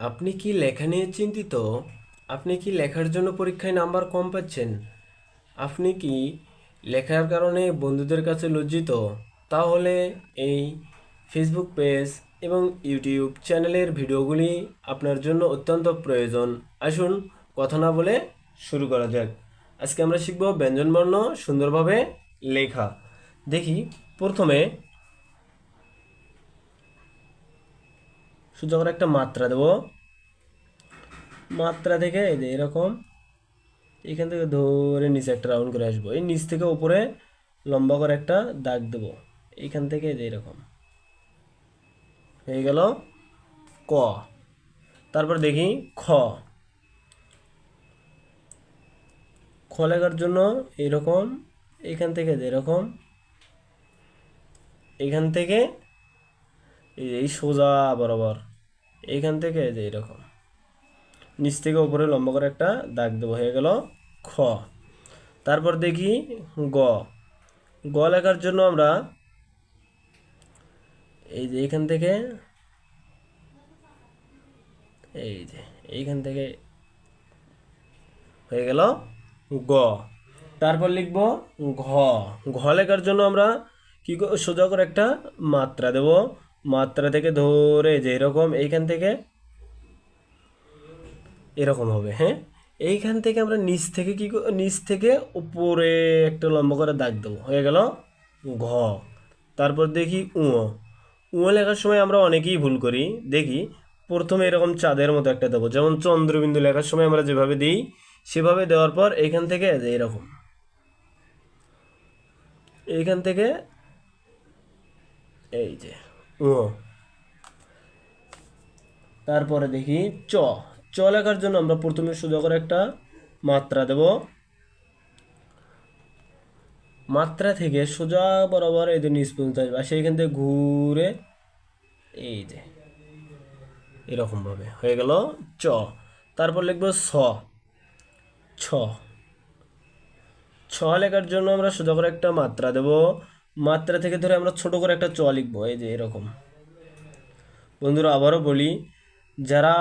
আপনি কি লেখা নিয়ে চিন্তিত? আপনি কি লেখার জন্য পরীক্ষায় নাম্বার কম পাচ্ছেন? আপনি কি লেখার কারণে বন্ধুদের কাছে লজ্জিত? তাহলে এই ফেসবুক পেজ এবং ইউটিউব চ্যানেলের ভিডিওগুলি আপনার জন্য অত্যন্ত প্রয়োজন। আসুন কথা না বলে শুরু করা যাক। আজকে আমরা শিখব ব্যঞ্জনবর্ণ সুন্দরভাবে লেখা। দেখি প্রথমে সোজা করে একটা মাত্রা দেব, মাত্রা থেকে এই যে এরকম, এখান থেকে ধরে নিচে একটা রাউন্ড করে আসব। এই নিচ থেকে উপরে লম্বা করে একটা দাগ দেব। এইখান থেকে এই যে এরকম। হয়ে গেল ক। তারপর দেখি খ। খ লেখার জন্য এরকম এইখান থেকে এরকম এইখান থেকে এই সোজা বরাবর। এইখান থেকে এই যে এরকম। নিচ থেকে উপরে লম্বা করে একটা দাগ দেবো, হয়ে গেল খ। তারপর দেখি গ। গ লেখার জন্য আমরা এই যে এইখান থেকে এই যে এইখান থেকে হয়ে গেল গ। তারপর লিখব ঘ। ঘ লেখার জন্য আমরা কি সোজা করে একটা মাত্রা দেব। মাত্রা থেকে ধরে যে এরকম এইখান থেকে এরকম হবে হ্যাঁ? এইখান থেকে আমরা নিচ থেকে কি নিচ থেকে উপরে একটা লম্বা করে দাগ দেবো, হয়ে গেল ঘ। তারপর দেখি উঁ উঁ লেখার সময় আমরা অনেকেই ভুল করি। দেখি, প্রথমে এরকম চাঁদের মতো একটা দেবো, যেমন চন্দ্রবিন্দু লেখার সময় আমরা যেভাবে দিই, সেভাবে দেওয়ার পর এইখান থেকে এরকম। এইখান থেকে এই যে। তারপরে দেখি চ। চ লেখার জন্য আমরা প্রথমে সোজা করে একটা মাত্রা দেব। মাত্রা থেকে সোজা বরাবর যে নিচ পর্যন্ত আসবে। আর সেইখান থেকে ঘুরে এই যে, এরকমভাবে হয়ে গেল চ। তারপর লিখব ছ ছ। ছ লেখার জন্য আমরা সোজা করে একটা মাত্রা দেব। মাত্রা থেকে ধরে আমরা ছোট করে একটা চ লিখব, এই যে এরকম। বন্ধুরা, আবারও বলি, যারা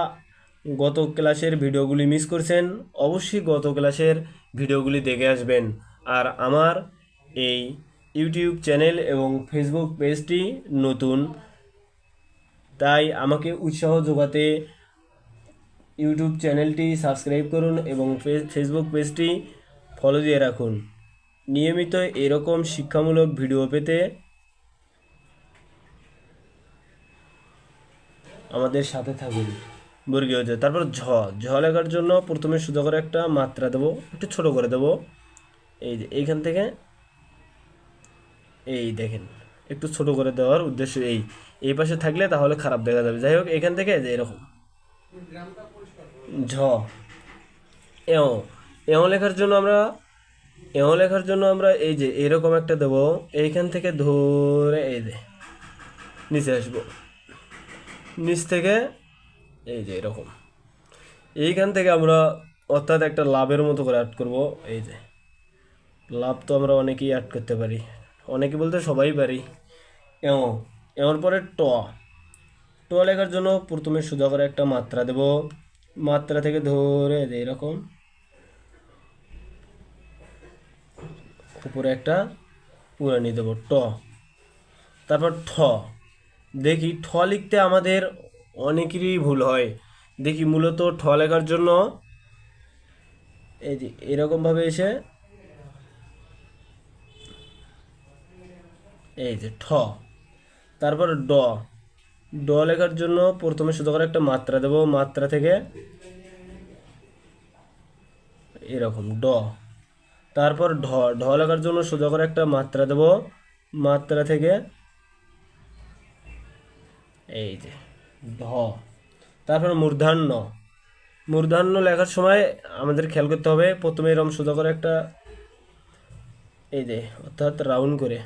গত ক্লাসের ভিডিওগুলি মিস করছেন, অবশ্যই গত ক্লাসের ভিডিওগুলি দেখে আসবেন। আর আমার এই ইউটিউব চ্যানেল এবং ফেসবুক পেজটি নতুন, তাই আমাকে উৎসাহ যোগাতে ইউটিউব চ্যানেলটি সাবস্ক্রাইব করুন এবং ফেসবুক পেজটি ফলো দিয়ে রাখুন। নিয়মিত এরকম শিক্ষামূলক ভিডিও পেতে আমাদের সাথে থাকুন। বর্গীয় জ তারপর ঝ। ঝ লেখার জন্য প্রথমে সোজা করে একটা মাত্রা দেবো, একটু ছোট করে দেবো। এই যে এইখান থেকে এই দেখেন, একটু ছোট করে দেওয়ার উদ্দেশ্য এই। এই পাশে থাকলে তাহলে খারাপ দেখা যাবে। যাই হোক, এখান থেকে যে এরকম। ঝ। এও এও লেখার জন্য আমরা এও লেখার জন্য আমরা এই যে এরকম একটা দেবো, এইখান থেকে ধরে এই যে নিচে আসব। নিচ থেকে এই যে এরকম। এইখান থেকে আমরা অর্থাৎ একটা লাভের মতো করে অ্যাড করব, এই যে। লাভ তো আমরা অনেকেই অ্যাড করতে পারি। অনেকে বলতে সবাই পারি। এও এওর পরে ট। ট লেখার জন্য প্রথমে সোজা করে একটা মাত্রা দেব। মাত্রা থেকে ধরে এরকম। উপরে একটা পুরানি দেবো ট তারপর ঠ। দেখি ঠ লিখতে আমাদের অনেকেরই ভুল হয়। দেখি মূলত ঠ লেখার জন্য এই যে এরকমভাবে এসে এই যে ঠ। তারপর ড। ড লেখার জন্য প্রথমে শুধু করে একটা মাত্রা দেব, মাত্রা থেকে এরকম ড। তারপর ঢ ঢ লেখার জন্য সোজা করে একটা মাত্রা দেব। মাত্রা থেকে এই যে, ঢ। তারপর মূর্ধান্য মূর্ধান্য লেখার সময় আমাদের খেয়াল করতে হবে, প্রথমে এরকম সোজা করে একটা এই যে, অর্থাৎ রাউন্ড করে।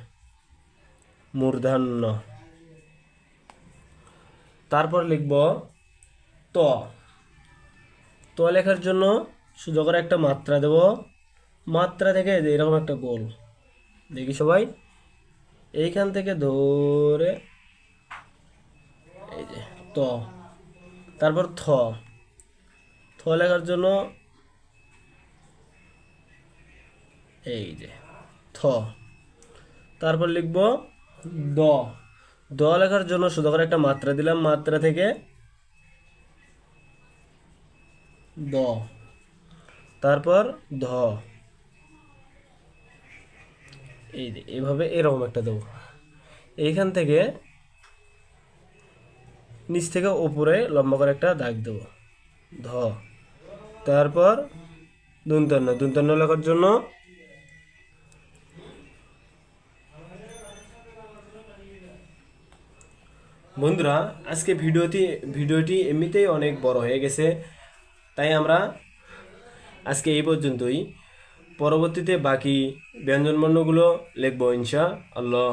মূর্ধান্য তারপর লিখব ত। ত লেখার জন্য সোজা করে একটা মাত্রা দেব। মাত্রা থেকে এরকম একটা গোল। দেখি সবাই। এইখান থেকে ধরে এই যে ত। তারপর থ। থ লেখার জন্য এই যে থ। তারপর লিখব দ। দ লেখার জন্য শুধু করে একটা মাত্রা দিলাম। মাত্রা থেকে দ। তারপর ধ। এই যে এইভাবে এরকম একটা দেবো। এইখান থেকে নিচ থেকে উপরে লম্বা করে একটা দাগ দেবো। ধ। তারপর দুন্তন্ন দুন্তন্ন লেখার জন্য বন্ধুরা, আজকে ভিডিওটি ভিডিওটি এমনিতেই অনেক বড় হয়ে গেছে, তাই আমরা আজকে এই পর্যন্তই। পরবর্তীতে বাকি ব্যঞ্জনবর্ণগুলো লিখব ইনশা আল্লাহ।